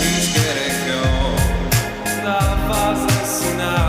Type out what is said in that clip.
Hiç gerek yok. Daha fazlasına